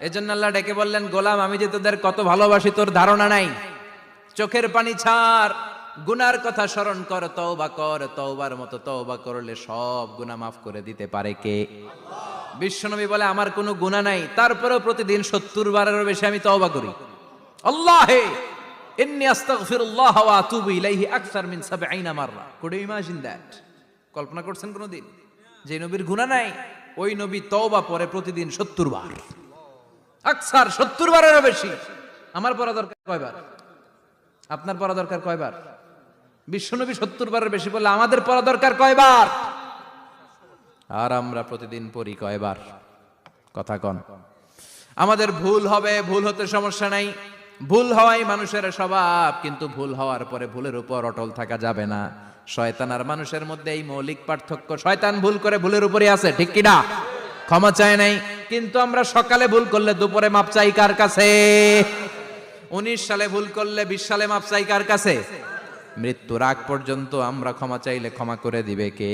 এজন্য আল্লাহ ডেকে বললেন, গোলাম, আমি যে তোদের কত ভালোবাসি, তোর ধারণা নাই। চোখের পানি ছাড়, গুনার কথা স্মরণ কর, তওবা কর, তওবার মতো তওবা করলে সব গুনাহ মাফ করে দিতে পারে কে? বিশ্বনবী বলে, আমার কোনো গুনাহ নাই। তারপরেও প্রতিদিন সত্তর বারেরও বেশি আমি তওবা করি। আল্লাহে, ইন্নি আস্তাগফিরুল্লাহ ওয়া আতুবু ইলাইহি আকসার মিন 70 মাররা। Could imagine that? কল্পনা করছেন কোনোদিন? যে নবীর গুনাহ নাই, ওই নবী তওবা পরে প্রতিদিন 70 বার। আকসার 70 বারেরও বেশি। আমার পড়া দরকার কয়বার? আপনার পড়া দরকার কয়বার? বিশ্বনবী 70 বারের বেশি বললে, আমাদের পড়া দরকার কয়বার? আর আমরা প্রতিদিন পড়ি কয়বার? কথা কন। আমাদের ভুল হবে, ভুল হতে সমস্যা নাই। ভুল হওয়াই মানুষের স্বভাব, কিন্তু ভুল হওয়ার পরে ভুলের উপর অটল থাকা যাবে না। শয়তান আর মানুষের মধ্যে এই মৌলিক পার্থক্য, শয়তান ভুল করে ভুলের উপরে আছে, ঠিক কিনা? ক্ষমা চায় নাই। কিন্তু আমরা সকালে ভুল করলে দুপুরে মাপ চাই কার কাছে? উনিশ সালে ভুল করলে বিশ সালে মাপ চাই কার কাছে? মৃত্যুর আগ পর্যন্ত আমরা ক্ষমা চাইলে ক্ষমা করে দিবে কে?